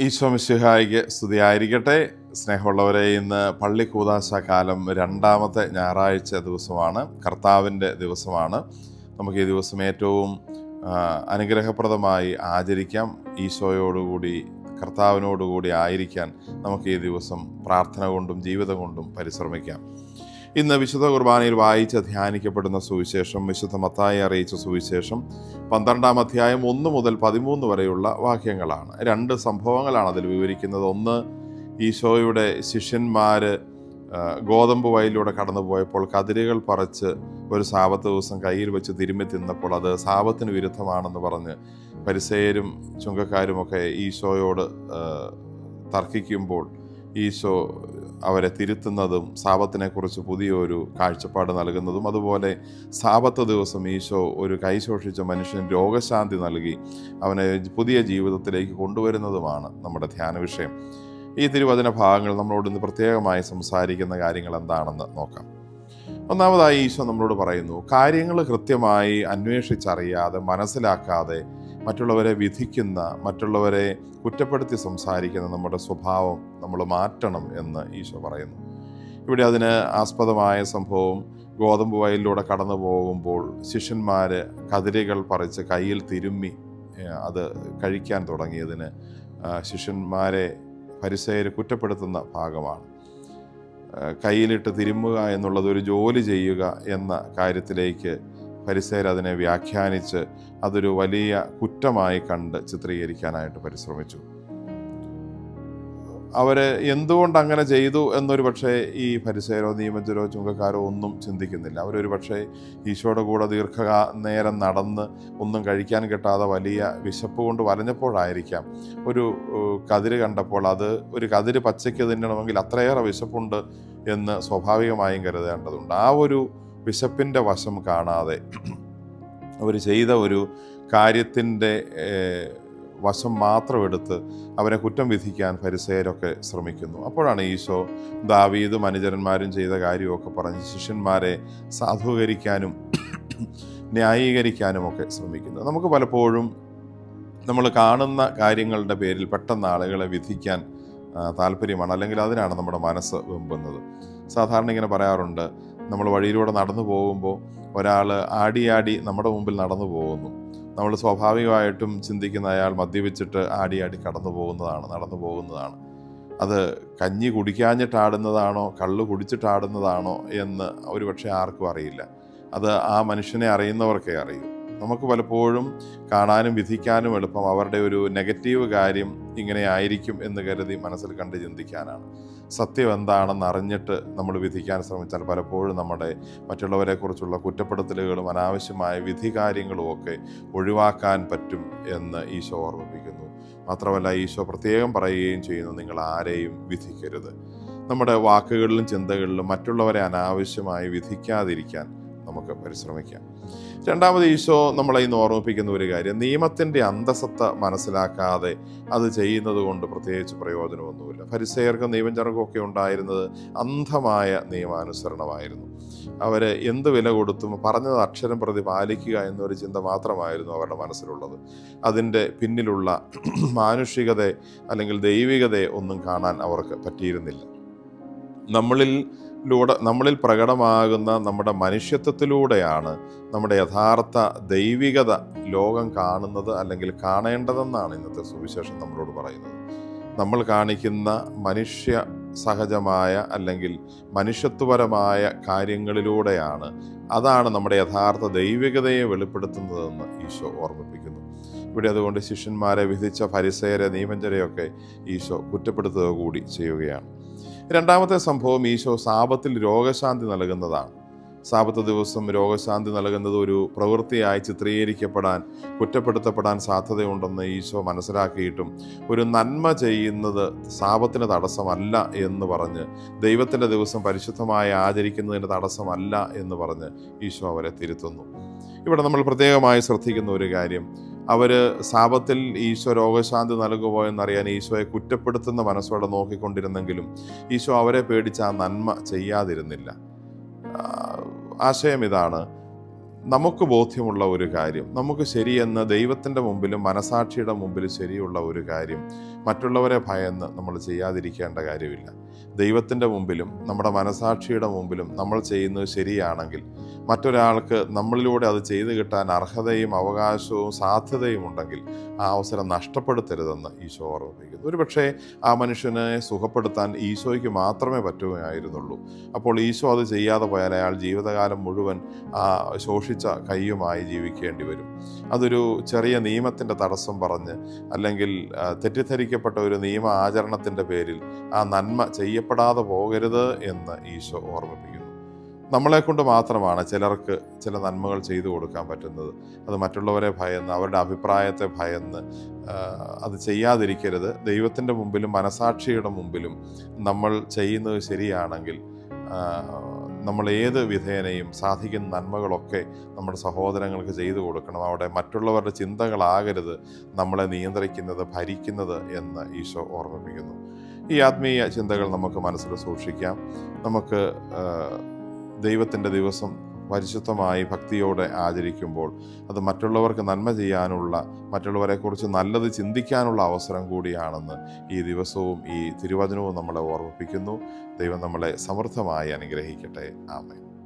ഈശോ മിശിഹായിക്ക് സ്തുതിയായിരിക്കട്ടെ. സ്നേഹമുള്ളവരെ ഇന്ന് പള്ളി കൂതാശ കാലം രണ്ടാമത്തെ ഞായറാഴ്ച ദിവസമാണ്. കർത്താവിന്റെ ദിവസമാണ്. നമുക്ക് ഈ ദിവസം ഏറ്റവും അനുഗ്രഹപ്രദമായി ആചരിക്കാം. ഈശോയോടുകൂടി കർത്താവിനോടുകൂടി ആയിരിക്കാൻ നമുക്ക് ഈ ദിവസം പ്രാർത്ഥന കൊണ്ടും ജീവിതം കൊണ്ടും പരിശ്രമിക്കാം. ഇന്ന് വിശുദ്ധ കുർബാനയിൽ വായിച്ച് ധ്യാനിക്കപ്പെടുന്ന സുവിശേഷം വിശുദ്ധ മത്തായി അറിയിച്ച സുവിശേഷം പന്ത്രണ്ടാം അധ്യായം ഒന്ന് മുതൽ പതിമൂന്ന് വരെയുള്ള വാക്യങ്ങളാണ്. രണ്ട് സംഭവങ്ങളാണ് അതിൽ വിവരിക്കുന്നത്. ഒന്ന് ഈശോയുടെ ശിഷ്യന്മാർ ഗോതമ്പ് വയലിലൂടെ കടന്നു പോയപ്പോൾ കതിരുകൾ പറിച്ച് ഒരു സാപത്ത് ദിവസം കയ്യിൽ വെച്ച് തിരുമ്മി തിന്നപ്പോൾ അത് സാപത്തിന് വിരുദ്ധമാണെന്ന് പറഞ്ഞ് പരിസയരും ചുങ്കക്കാരുമൊക്കെ ഈശോയോട് തർക്കിക്കുമ്പോൾ ഈശോ അവരെ തിരുത്തുന്നതും സാപത്തിനെക്കുറിച്ച് പുതിയൊരു കാഴ്ചപ്പാട് നൽകുന്നതും അതുപോലെ സാപത്ത് ദിവസം ഈശോ ഒരു കൈ ശോഷിച്ച മനുഷ്യന് രോഗശാന്തി നൽകി അവനെ പുതിയ ജീവിതത്തിലേക്ക് കൊണ്ടുവരുന്നതുമാണ് നമ്മുടെ ധ്യാന വിഷയം. ഈ തിരുവചന ഭാഗങ്ങൾ നമ്മളോട് ഇന്ന് പ്രത്യേകമായി സംസാരിക്കുന്ന കാര്യങ്ങൾ എന്താണെന്ന് നോക്കാം. ഒന്നാമതായി ഈശോ നമ്മളോട് പറയുന്നു കാര്യങ്ങൾ കൃത്യമായി അന്വേഷിച്ചറിയാതെ മനസ്സിലാക്കാതെ മറ്റുള്ളവരെ വിധിക്കുന്ന മറ്റുള്ളവരെ കുറ്റപ്പെടുത്തി സംസാരിക്കുന്ന നമ്മുടെ സ്വഭാവം നമ്മൾ മാറ്റണം എന്ന് ഈശോ പറയുന്നു. ഇവിടെ അതിന് ആസ്പദമായ സംഭവം ഗോതമ്പ് വയലിലൂടെ കടന്നു പോകുമ്പോൾ ശിഷ്യന്മാർ കതിരുകൾ പറിച്ച് കയ്യിൽ തിരുമ്മി അത് കഴിക്കാൻ തുടങ്ങിയതിന് ശിഷ്യന്മാരെ പരിസയർ കുറ്റപ്പെടുത്തുന്ന ഭാഗമാണ്. കയ്യിലിട്ട് തിരുമ്മുക എന്നുള്ളത് ഒരു ജോലി ചെയ്യുക എന്ന കാര്യത്തിലേക്ക് പരിസയർ അതിനെ വ്യാഖ്യാനിച്ച് അതൊരു വലിയ കുറ്റമായി കണ്ട് ചിത്രീകരിക്കാനായിട്ട് പരിശ്രമിച്ചു. അവർ എന്തുകൊണ്ട് അങ്ങനെ ചെയ്തു എന്നൊരു പക്ഷേ ഈ പരിസരോ നിയമജരോ ചുങ്കക്കാരോ ഒന്നും ചിന്തിക്കുന്നില്ല. അവരൊരു പക്ഷേ ഈശോയുടെ കൂടെ ദീർഘകാ നേരം നടന്ന് ഒന്നും കഴിക്കാൻ കിട്ടാതെ വലിയ വിശപ്പ് കൊണ്ട് വലഞ്ഞപ്പോഴായിരിക്കാം ഒരു കതിര് കണ്ടപ്പോൾ അത് ഒരു കതിര് പച്ചയ്ക്ക് തിന്നണമെങ്കിൽ അത്രയേറെ വിശപ്പുണ്ട് എന്ന് സ്വാഭാവികമായും കരുതേണ്ടതുണ്ട്. ആ ഒരു വിശപ്പിന്റെ വശം കാണാതെ അവർ ചെയ്ത ഒരു കാര്യത്തിന്റെ വശം മാത്രം എടുത്ത് അവരെ കുറ്റം വിധിക്കാൻ പരിസയരൊക്കെ ശ്രമിക്കുന്നു. അപ്പോഴാണ് ഈശോ ദാവീദും അനുചരന്മാരും ചെയ്ത കാര്യമൊക്കെ പറഞ്ഞ് ശിഷ്യന്മാരെ സാധൂകരിക്കാനും ന്യായീകരിക്കാനും ഒക്കെ ശ്രമിക്കുന്നത് നമുക്ക് പലപ്പോഴും നമ്മൾ കാണുന്ന കാര്യങ്ങളുടെ പേരിൽ പെട്ടെന്ന് ആളുകളെ വിധിക്കാൻ താല്പര്യമാണ്. അല്ലെങ്കിൽ അതിനാണ് നമ്മുടെ മനസ്സ് വെമ്പുന്നത്. സാധാരണ ഇങ്ങനെ പറയാറുണ്ട് നമ്മൾ വഴിയിലൂടെ നടന്നു പോകുമ്പോൾ ഒരാൾ ആടിയാടി നമ്മുടെ മുമ്പിൽ നടന്നു പോകുന്നു. നമ്മൾ സ്വാഭാവികമായിട്ടും ചിന്തിക്കുന്ന അയാൾ മദ്യപിച്ചിട്ട് ആടിയാടി കടന്നു പോകുന്നതാണ് നടന്നു പോകുന്നതാണ്. അത് കഞ്ഞി കുടിക്കാഞ്ഞിട്ടാടുന്നതാണോ കള്ളു കുടിച്ചിട്ടാടുന്നതാണോ എന്ന് ഒരുപക്ഷെ ആർക്കും അറിയില്ല. അത് ആ മനുഷ്യനെ അറിയുന്നവർക്കേ അറിയൂ. നമുക്ക് പലപ്പോഴും കാണാനും വിധിക്കാനും എളുപ്പം അവരുടെ ഒരു നെഗറ്റീവ് കാര്യം ഇങ്ങനെ ആയിരിക്കും എന്ന് കരുതി മനസ്സിൽ കണ്ട് ചിന്തിക്കാനാണ്. സത്യം എന്താണെന്ന് അറിഞ്ഞിട്ട് നമ്മൾ വിധിക്കാൻ ശ്രമിച്ചാൽ പലപ്പോഴും നമ്മുടെ മറ്റുള്ളവരെക്കുറിച്ചുള്ള കുറ്റപ്പെടുത്തലുകളും അനാവശ്യമായ വിധി കാര്യങ്ങളും ഒക്കെ ഒഴിവാക്കാൻ പറ്റും എന്ന് ഈശോ ഓർമ്മിപ്പിക്കുന്നു. മാത്രമല്ല ഈശോ പ്രത്യേകം പറയുകയും ചെയ്യുന്നു നിങ്ങൾ ആരെയും വിധിക്കരുത്. നമ്മുടെ വാക്കുകളിലും ചിന്തകളിലും മറ്റുള്ളവരെ അനാവശ്യമായി വിധിക്കാതിരിക്കാൻ നമുക്ക് പരിശ്രമിക്കാം. രണ്ടാമത് ഈശോ നമ്മളെ ഇന്ന് ഓർമ്മിപ്പിക്കുന്ന ഒരു കാര്യം. നിയമത്തിന്റെ അന്തസത്ത മനസ്സിലാക്കാതെ അത് ചെയ്യുന്നത് കൊണ്ട് പ്രത്യേകിച്ച് പ്രയോജനമൊന്നുമില്ല. പരിസയർക്കും നിയമജനർക്കും ഒക്കെ ഉണ്ടായിരുന്നത് അന്ധമായ നിയമാനുസരണമായിരുന്നു. അവർ എന്ത് വില കൊടുത്തും പറഞ്ഞത് അക്ഷരം പ്രതി പാലിക്കുക എന്നൊരു ചിന്ത മാത്രമായിരുന്നു അവരുടെ മനസ്സിലുള്ളത്. അതിന്റെ പിന്നിലുള്ള മാനുഷികത അല്ലെങ്കിൽ ദൈവികതയെ ഒന്നും കാണാൻ അവർക്ക് പറ്റിയിരുന്നില്ല. നമ്മളിൽ നമ്മളിൽ പ്രകടമാകുന്ന നമ്മുടെ മനുഷ്യത്വത്തിലൂടെയാണ് നമ്മുടെ യഥാർത്ഥ ദൈവികത ലോകം കാണുന്നത് അല്ലെങ്കിൽ കാണേണ്ടതെന്നാണ് ഇന്നത്തെ സുവിശേഷം നമ്മളോട് പറയുന്നത്. നമ്മൾ കാണിക്കുന്ന മനുഷ്യ സഹജമായ അല്ലെങ്കിൽ മനുഷ്യത്വപരമായ കാര്യങ്ങളിലൂടെയാണ് അതാണ് നമ്മുടെ യഥാർത്ഥ ദൈവികതയെ വെളിപ്പെടുത്തുന്നതെന്ന് ഈശോ ഓർമ്മിപ്പിക്കുന്നു. ഇവിടെ അതുകൊണ്ട് ശിഷ്യന്മാരെ വിധിച്ച ഫരിസേരെ നിയമഞ്ചരെയൊക്കെ ഈശോ കുറ്റപ്പെടുത്തുക കൂടി ചെയ്യുകയാണ്. രണ്ടാമത്തെ സംഭവം ഈശോ സാപത്തിൽ രോഗശാന്തി നൽകുന്നതാണ്. സാപത്ത് ദിവസം രോഗശാന്തി നൽകുന്നത് ഒരു പ്രവൃത്തിയായി ചിത്രീകരിക്കപ്പെടാൻ കുറ്റപ്പെടുത്തപ്പെടാൻ സാധ്യതയുണ്ടെന്ന് ഈശോ മനസ്സിലാക്കിയിട്ടും ഒരു നന്മ ചെയ്യുന്നത് സാപത്തിന് തടസ്സമല്ല എന്ന് പറഞ്ഞ് ദൈവത്തിന്റെ ദിവസം പരിശുദ്ധമായി ആചരിക്കുന്നതിന് തടസ്സമല്ല എന്ന് പറഞ്ഞ് ഈശോ അവരെ തിരുത്തുന്നു. ഇവിടെ നമ്മൾ പ്രത്യേകമായി ശ്രദ്ധിക്കുന്ന ഒരു കാര്യം അവർ സാപത്തിൽ ഈശോ രോഗശാന്തി നൽകുമോ എന്നറിയാൻ ഈശോയെ കുറ്റപ്പെടുത്തുന്ന മനസ്സോടെ നോക്കിക്കൊണ്ടിരുന്നെങ്കിലും ഈശോ അവരെ പേടിച്ച് ആ നന്മ ചെയ്യാതിരുന്നില്ല. ആശയം ഇതാണ്. നമുക്ക് ബോധ്യമുള്ള ഒരു കാര്യം നമുക്ക് ശരിയെന്ന് ദൈവത്തിന്റെ മുമ്പിലും മനസാക്ഷിയുടെ മുമ്പിലും ശരിയുള്ള ഒരു കാര്യം മറ്റുള്ളവരെ ഭയന്ന് നമ്മൾ ചെയ്യാതിരിക്കേണ്ട കാര്യമില്ല. ദൈവത്തിന്റെ മുമ്പിലും നമ്മുടെ മനസാക്ഷിയുടെ മുമ്പിലും നമ്മൾ ചെയ്യുന്നത് ശരിയാണെങ്കിൽ മറ്റൊരാൾക്ക് നമ്മളിലൂടെ അത് ചെയ്തു കിട്ടാൻ അർഹതയും അവകാശവും സാധ്യതയും ഉണ്ടെങ്കിൽ ആ അവസരം നഷ്ടപ്പെടുത്തരുതെന്ന് ഈശോ ഓർമ്മിപ്പിക്കുന്നു. ഒരുപക്ഷെ ആ മനുഷ്യനെ സുഖപ്പെടുത്താൻ ഈശോയ്ക്ക് മാത്രമേ പറ്റുകയായിരുന്നുള്ളൂ. അപ്പോൾ ഈശോ അത് ചെയ്യാതെ പോയാൽ അയാൾ ജീവിതകാലം മുഴുവൻ ആ ശോഷിച്ച കൈയുമായി ജീവിക്കേണ്ടി വരും. അതൊരു ചെറിയ നിയമത്തിന്റെ തടസ്സം പറഞ്ഞ് അല്ലെങ്കിൽ തെറ്റിദ്ധരിക്കപ്പെട്ട ഒരു നിയമ ആചരണത്തിന്റെ പേരിൽ ആ നന്മ ചെയ്യപ്പെടാതെ പോകരുത് എന്ന് ഈശോ ഓർമ്മിപ്പിക്കുന്നു. നമ്മളെ കൊണ്ട് മാത്രമാണ് ചിലർക്ക് ചില നന്മകൾ ചെയ്തു കൊടുക്കാൻ പറ്റുന്നത്. അത് മറ്റുള്ളവരെ ഭയന്ന് അവരുടെ അഭിപ്രായത്തെ ഭയന്ന് അത് ചെയ്യാതിരിക്കരുത്. ദൈവത്തിന്റെ മുമ്പിലും മനസാക്ഷിയുടെ മുമ്പിലും നമ്മൾ ചെയ്യുന്നത് ശരിയാണെങ്കിൽ നമ്മൾ ഏത് വിധേനയും സാധിക്കുന്ന നന്മകളൊക്കെ നമ്മുടെ സഹോദരങ്ങൾക്ക് ചെയ്തു കൊടുക്കണം. അവിടെ മറ്റുള്ളവരുടെ ചിന്തകളാകരുത്. നമ്മളെ നിയന്ത്രിക്കുന്നത് ഭരിക്കുന്നത് എന്ന് ഈശോ ഓർമ്മിപ്പിക്കുന്നു. ഈ ആത്മീയ ചിന്തകൾ നമുക്ക് മനസ്സിൽ സൂക്ഷിക്കാം. നമുക്ക് ദൈവത്തിന്റെ ദിവസം പരിശുദ്ധമായി ഭക്തിയോടെ ആചരിക്കുമ്പോൾ അത് മറ്റുള്ളവർക്ക് നന്മ ചെയ്യാനുള്ള മറ്റുള്ളവരെക്കുറിച്ച് നല്ലത് ചിന്തിക്കാനുള്ള അവസരം കൂടിയാണെന്ന് ഈ ദിവസവും ഈ തിരുവചനവും നമ്മളെ ഓർമ്മിപ്പിക്കുന്നു. ദൈവം നമ്മളെ സമൃദ്ധമായി അനുഗ്രഹിക്കട്ടെ. ആമേൻ.